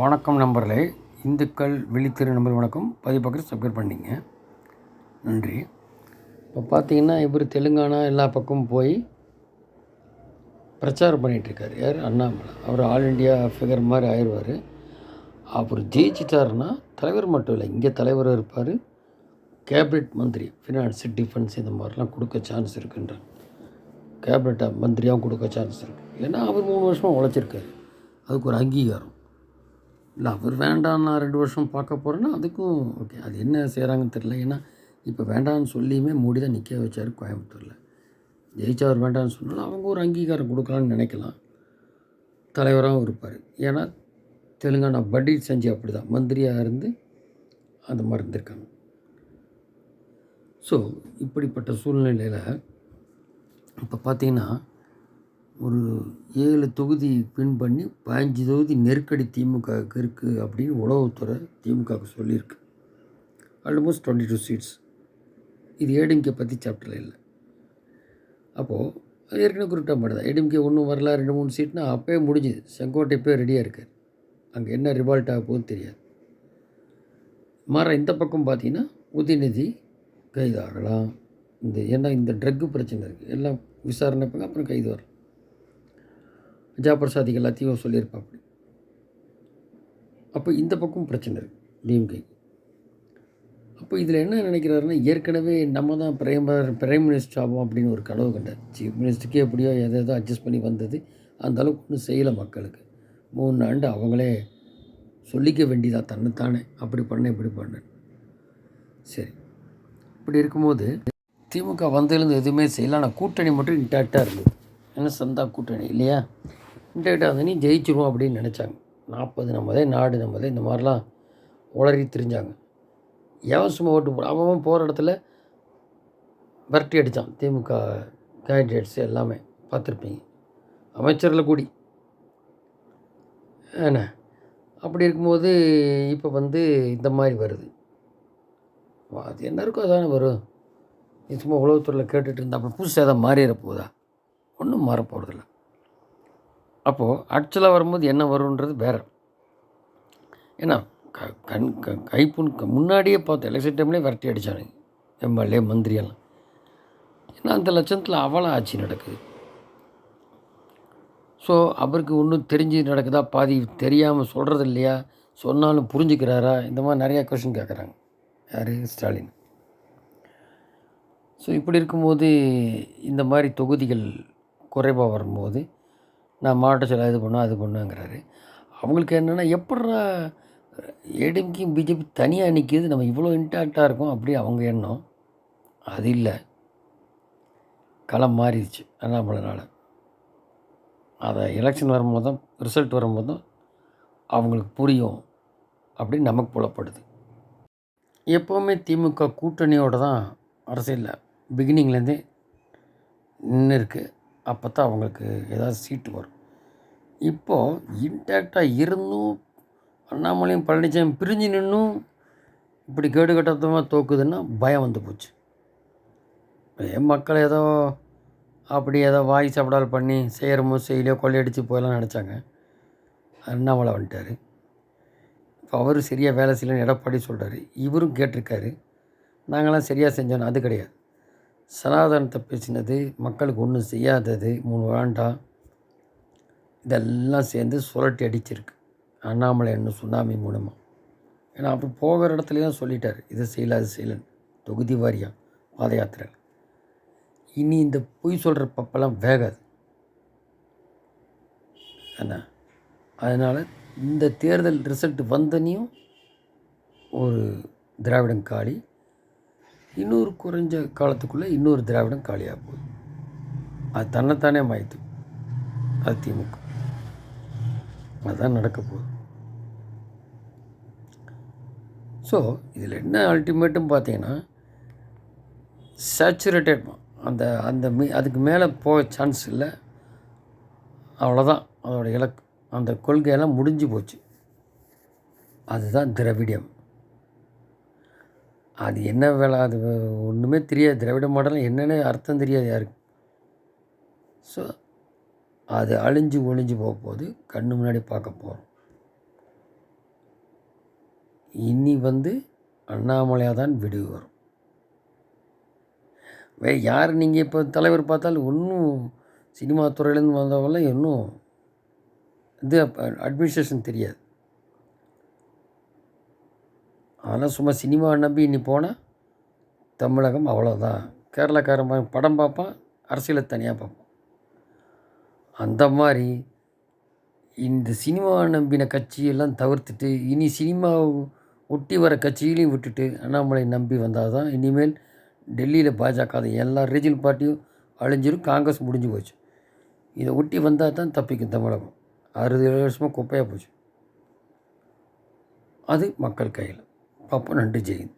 வணக்கம் நண்பர்களே. இந்துக்கள் விழித்திரு நம்பர் வணக்கம். பதிப்பக்கம் சப்ஸ்கிரைப் பண்ணிங்க. நன்றி. இப்போ பார்த்தீங்கன்னா இவர் தெலுங்கானா எல்லா பக்கமும் போய் பிரச்சாரம் பண்ணிகிட்ருக்கார் யார்? அண்ணாமலை. அவர் ஆல் இண்டியா ஃபிகர் மாதிரி ஆயிடுவார். அவர் ஜெயிச்சிட்டாருன்னா தலைவர் மட்டும் இல்லை இங்கே தலைவர் இருப்பார். கேபினட் மந்திரி ஃபினான்ஸ் டிஃபென்ஸ் இந்த மாதிரிலாம் கொடுக்க சான்ஸ் இருக்குன்ற. கேபினட் மந்திரியாகவும் கொடுக்க சான்ஸ் இருக்குது ஏன்னா அவர் மூணு வருஷமாக உழைச்சிருக்காரு. அதுக்கு ஒரு அங்கீகாரம். இல்லை அவர் வேண்டாம் நான் ரெண்டு வருஷம் பார்க்க போகிறேன்னா அதுக்கும் ஓகே அது என்ன செய்கிறாங்கன்னு தெரில ஏன்னா இப்போ வேண்டாம்னு சொல்லியுமே மூடி தான் நிற்க வச்சார் கோயம்புத்தூரில். ஜெயிச்சவர் வேண்டாம்னு சொன்னாலும் அவங்க ஒரு அங்கீகாரம் கொடுக்கலான்னு நினைக்கலாம். தலைவராகவும் இருப்பார். ஏன்னா தெலுங்கானா பட்ஜெட் செஞ்சு அப்படி தான் மந்திரியாக இருந்து அந்த மாதிரி இருந்திருக்காங்க. ஸோ இப்படிப்பட்ட சூழ்நிலையில் இப்போ பார்த்தீங்கன்னா ஒரு ஏழு தொகுதி பின் பண்ணி பதினஞ்சு தொகுதி நெருக்கடி திமுகவுக்கு இருக்குது அப்படின்னு உளவுத்துறை திமுகவுக்கு சொல்லியிருக்கு. ஆல்மோஸ்ட் டுவெண்ட்டி டூ சீட்ஸ் இது ஏடிஎம்கே பற்றி சாப்டரில் இல்லை. அப்போது அது ஏற்கனவே குறிப்பிட்ட மாதிரி ஏடிஎம்கே ஒன்றும் வரல ரெண்டு மூணு சீட்னா அப்போயே முடிஞ்சுது. செங்கோட்டை போய் ரெடியாக இருக்கார். அங்கே என்ன ரிவால்ட் ஆக போகுதுன்னு தெரியாது. மாற இந்த பக்கம் பார்த்தீங்கன்னா உதயநிதி கைதாகலாம். இந்த ஏன்னா இந்த ட்ரக்கு பிரச்சனை இருக்குது எல்லாம் விசாரணை பண்ண அப்புறம் கைது வரலாம். ஜாபர் எல்லாத்தையும் சொல்லியிருப்பாப்படி அப்போ இந்த பக்கம் பிரச்சனை இருக்குது டிஎம்கே. அப்போ இதில் என்ன நினைக்கிறாருன்னா ஏற்கனவே நம்ம தான் பிரைமர் பிரைம் மினிஸ்டர் ஆகும் அப்படின்னு ஒரு கனவு கண்டார். சீஃப் மினிஸ்டருக்கே எப்படியோ எதை எதோ அட்ஜஸ்ட் பண்ணி வந்தது. அந்த அளவுக்கு ஒன்றும் செய்யலை மக்களுக்கு. மூணு ஆண்டு அவங்களே சொல்லிக்க வேண்டியதாக தன்னைத்தானே அப்படி பண்ண இப்படி பண்ணேன் சரி. இப்படி இருக்கும்போது திமுக வந்ததுலேருந்து எதுவுமே செய்யல. ஆனால் கூட்டணி மட்டும் இன்டாக்டாக இருந்தது. என்ன சந்தா கூட்டணி இல்லையா? இன்டாக்டாக நீ ஜெயிச்சிருவோம் அப்படின்னு நினச்சாங்க. நாற்பது நம்மதே நாடு நம்மதே இந்த மாதிரிலாம் உளறி திரிஞ்சாங்க. எவன் சும்மா ஓட்டு போட அவன் போகிற இடத்துல விரட்டி அடித்தான் திமுக கேண்டிடேட்ஸ் எல்லாமே பார்த்துருப்பீங்க. அமைச்சரில் கூடி. என்ன? அப்படி இருக்கும்போது இப்போ வந்து இந்த மாதிரி வருது. அது என்ன இருக்கோ அதானே வரும். நீ சும்மா உளவுத்துறையில் கேட்டுட்டு இருந்தால் அப்புறம் புதுசாக எதாவது மாறிட போதா? ஒன்றும் மாற போகிறதில்ல அப்போது ஆக்சுவலாக வரும்போது என்ன வரும்ன்றது வேறு. ஏன்னா க கண் க கைப்புண் முன்னாடியே பார்த்தேன் எலெக்ஷன் டைம்லேயே விரட்டி அடித்தானுங்க எம்எல்ஏ மந்திரியெல்லாம். ஏன்னா அந்த லட்சத்தில் அவள ஆட்சி நடக்குது. ஸோ அவருக்கு ஒன்றும் தெரிஞ்சு நடக்குதா? பாதி தெரியாமல் சொல்கிறது இல்லையா? சொன்னாலும் புரிஞ்சுக்கிறாரா? இந்த மாதிரி நிறையா கொஷின் கேட்குறாங்க யார்? ஸ்டாலின். ஸோ இப்படி இருக்கும்போது இந்த மாதிரி தொகுதிகள் குறைவாக வரும்போது நான் மாவட்ட செயலாளர் இது பண்ணோம் அது பண்ணுவேங்கிறாரு அவங்களுக்கு என்னென்னா எப்பட்றா ஏடிஎம்கேயும் பிஜேபி தனியாக நிற்கிது நம்ம இவ்வளோ இன்டாக்டாக இருக்கோம் அப்படி அவங்க எண்ணம். அது இல்லை. களம் மாறிடுச்சு அண்ணாமலைனால். அதை எலெக்ஷன் வரும்போது தான் ரிசல்ட் வரும்போது தான் அவங்களுக்கு புரியும் அப்படின்னு நமக்கு புலப்படுது. எப்போவுமே திமுக கூட்டணியோடு தான் அரசியலில் பிகினிங்லேருந்தே நின்று இருக்குது அப்போ தான் அவங்களுக்கு ஏதாவது சீட்டு வரும். இப்போது இன்டாக்டாக இருந்தும் அண்ணாமலையும் பழனிசாமி பிரிஞ்சு நின்றும் இப்படி கேடு கட்டத்தமாக தோக்குதுன்னா பயம் வந்து போச்சு. என் மக்கள் ஏதோ அப்படி ஏதோ வாய் சாப்பிடால் பண்ணி செய்கிறமோ செய்யலையோ கொள்ளையடிச்சு போயெல்லாம் நினச்சாங்க. அண்ணாமலை வந்துட்டார். இப்போ அவர் சரியாக வேலை செய்யலன்னு எடப்பாடி சொல்கிறாரு இவரும் கேட்டிருக்காரு. நாங்களாம் சரியாக செஞ்சோன்னு அது கிடையாது. சனாதனத்தை பேசினது மக்களுக்கு ஒன்றும் செய்யாதது மூணு வேண்டாம் இதெல்லாம் சேர்ந்து சுரட்டி அடிச்சிருக்கு. அண்ணாமலை என்ன சுனாமி மூலமாக ஏன்னா அப்போ போகிற இடத்துலையும் சொல்லிட்டார் இதை செய்யல அது செய்யலன்னு. தொகுதி வாரியாக பாத யாத்திரை இனி இந்த பொய் சொல்கிற பப்பெல்லாம் வேகாது. என்ன? அதனால் இந்த தேர்தல் ரிசல்ட் வந்தனையும் ஒரு திராவிடம் காலி இன்னொரு குறைஞ்ச காலத்துக்குள்ளே இன்னொரு திராவிடம் காலியாக போகுது. அது தன்னைத்தானே மாய்த்து அது திமுக. அதுதான் நடக்க போகுது. ஸோ இதில் என்ன அல்டிமேட்டும் பார்த்தீங்கன்னா சேச்சுரேட்டட் அந்த அந்த மீ அதுக்கு மேலே போக சான்ஸ் இல்லை. அவ்வளோதான் அதோடய இலக்கு. அந்த கொள்கையெல்லாம் முடிஞ்சு போச்சு. அதுதான் திராவிடியம் அது என்ன வேலை? அது ஒன்றுமே தெரியாது. திராவிட மாடல் என்னென்ன அர்த்தம் தெரியாது யாருக்கு. ஸோ அது அழிஞ்சு ஒழிஞ்சு போக போகுது. கண்ணு முன்னாடி பார்க்க போகிறோம் இனி வந்து அண்ணாமலையாக தான் விடிவு வரும். வே யார் நீங்கள் இப்போ தலைவர் பார்த்தாலும் ஒன்றும் சினிமா துறையிலேருந்து வந்தவங்களாம் இன்னும் இது அட்மினிஸ்ட்ரேஷன் தெரியாது. அதெல்லாம் சும்மா சினிமா நம்பி இனி போனால் தமிழகம் அவ்வளோதான் கேரளாக்காரன் படம் பார்ப்பான் அரசியலை தனியாக பார்ப்பான். அந்த மாதிரி இந்த சினிமா நம்பின கட்சியெல்லாம் தவிர்த்துட்டு இனி சினிமா ஒட்டி வர கட்சிகளையும் விட்டுட்டு அண்ணாமலை நம்பி வந்தால் தான் இனிமேல் டெல்லியில் பாஜக தான் எல்லா ரீஜனல் பார்ட்டியும் அழிஞ்சிடும் காங்கிரஸ் முடிஞ்சு போச்சு. இதை ஒட்டி வந்தால் தான் தப்பிக்கும் தமிழகம். அறுபது ஏழு வருஷமாக குப்பையாக போச்சு. அது மக்கள் கையில். പപ്പനുണ്ട് ജയിൻ